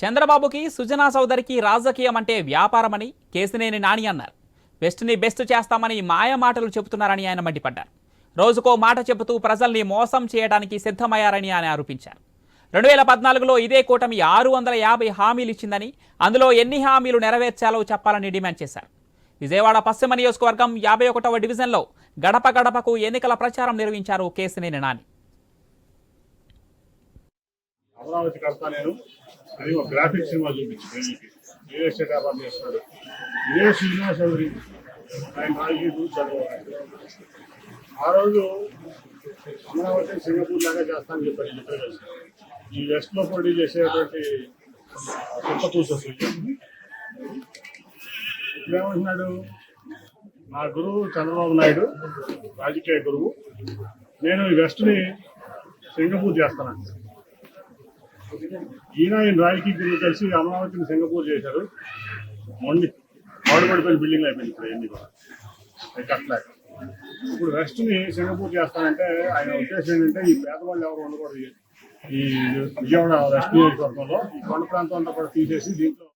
చంద్రబాబుకి సుజనా సౌదరికి రాజకీయం అంటే వ్యాపారమని కేసినేని నాని అన్నారు. బెస్ట్ని బెస్ట్ చేస్తామని మాయ మాటలు చెబుతున్నారని ఆయన మండిపడ్డారు. రోజుకో మాట చెబుతూ ప్రజల్ని మోసం చేయడానికి సిద్ధమయ్యారని ఆయన ఆరోపించారు. రెండు వేల పద్నాలుగులో ఇదే కూటమి ఆరు వందల యాభై హామీలు ఇచ్చిందని అందులో ఎన్ని హామీలు నెరవేర్చాలో చెప్పాలని డిమాండ్ చేశారు. విజయవాడ పశ్చిమ నియోజకవర్గం యాభై ఒకటవ డివిజన్లో గడప గడపకు ఎన్నికల ప్రచారం నిర్వహించారు కేసినేని నాని. అమరావతి కడతా నేను. అది ఒక గ్రాఫిక్ సినిమా చూపించి ప్రజలకి రియల్ ఎస్టేట్ వ్యాపారం చేస్తున్నాడు ఇదే శ్రీనివాస చౌదరి ఆయన రాజకీయ చదువు ఆ రోజు అమరావతి సింగపూర్ లాగా చేస్తానని చెప్పారు ఇద్దరు ఈ వెస్ట్లో పోటీ చేసేటువంటి గొప్ప చూసేసి ఇప్పుడేమంటున్నాడు? నా గురువు చంద్రబాబు నాయుడు రాజకీయ గురువు. నేను ఈ వెస్ట్ని సింగపూర్ చేస్తానంట ఈయన ఈయన రాజకీయ గురువు కలిసి అమరావతిని సింగపూర్ చేశారు. మొండి పాడుపడిపోయిన బిల్డింగ్ అయిపోయింది ఇప్పుడు ఎన్ని కూడా. ఇప్పుడు రెస్ట్ని సింగపూర్ చేస్తానంటే ఆయన ఉద్దేశం ఏంటంటే ఈ పేదవాళ్ళు ఎవరు ఉండకూడదు. ఈ విజయవాడ వెస్ట్ నియోజకవర్గంలో ఈ కొండ ప్రాంతం అంతా కూడా తీసేసి దీంట్లో